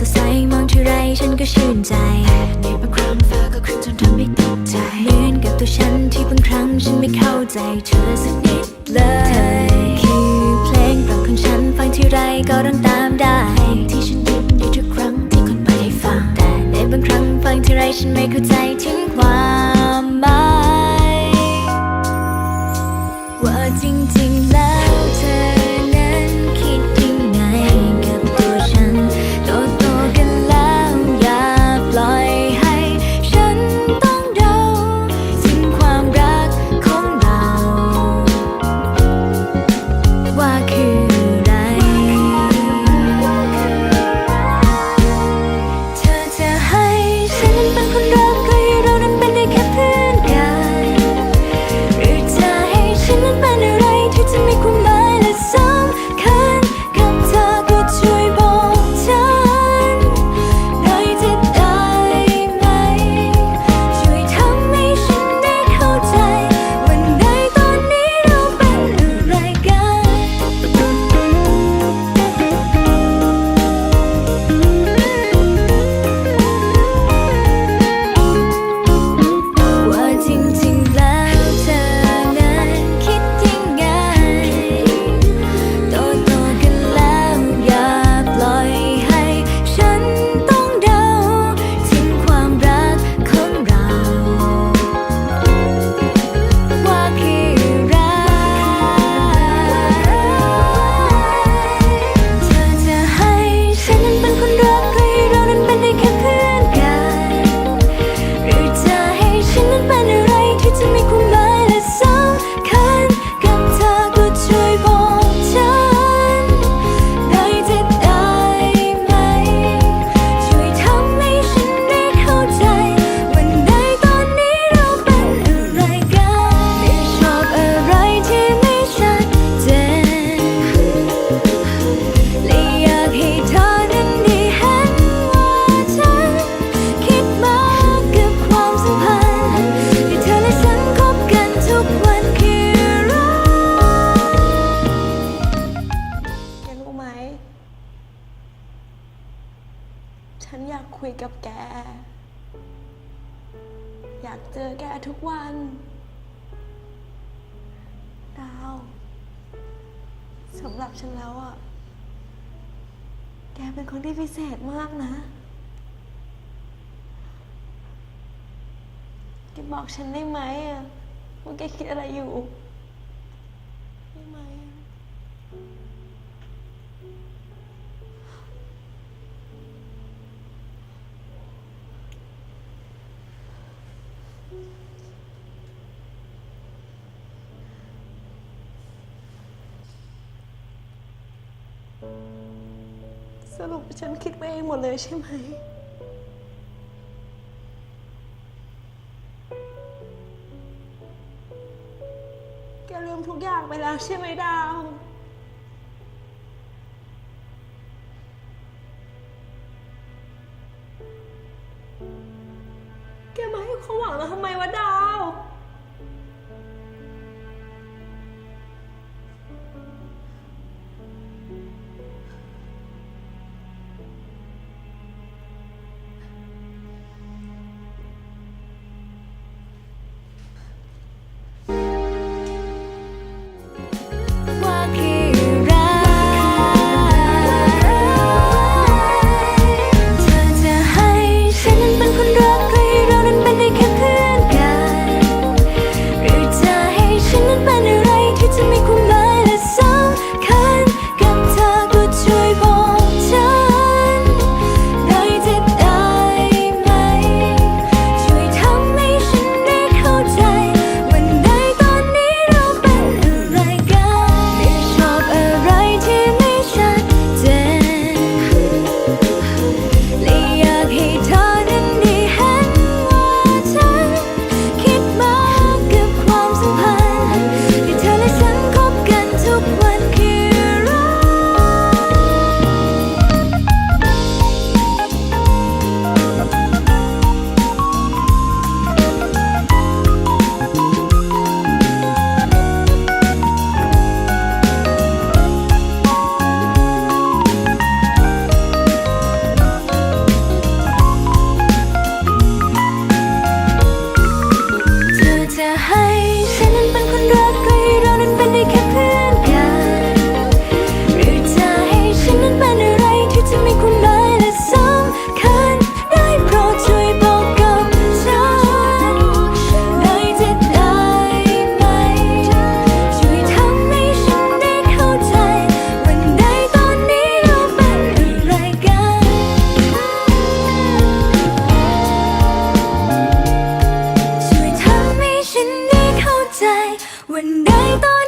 สดใสมองที่ไรฉันก็ชื่นใจในบางครั้งฟ้าก็ขึ้นจนทำให้ตกใจเหมือนกับตัวฉันที่บางครั้งฉันไม่เข้าใจเธอสักนิดเลยเธอคือเพลงโปรดของฉันฟังที่ไรก็ร้องตามได้ที่ฉันยิ้มในทุกครั้งที่คนไปได้ฟังแต่ในบางครั้งฟังที่ไรฉันไม่เข้าใจที่ คุยกับแก อยากเจอแกทุกวัน ดาวสำหรับฉันแล้วอะแกเป็นคนที่พิเศษมากนะ แกบอกฉันได้ไหมอะว่าแกคิดอะไรอยู่ สรุปฉันคิดไปเองหมดเลยใช่ไหม แกลืมทุกอย่างไปแล้วใช่ไหมดาว แกมาให้ความหวังเราทำไมวะดาว วันใดตอน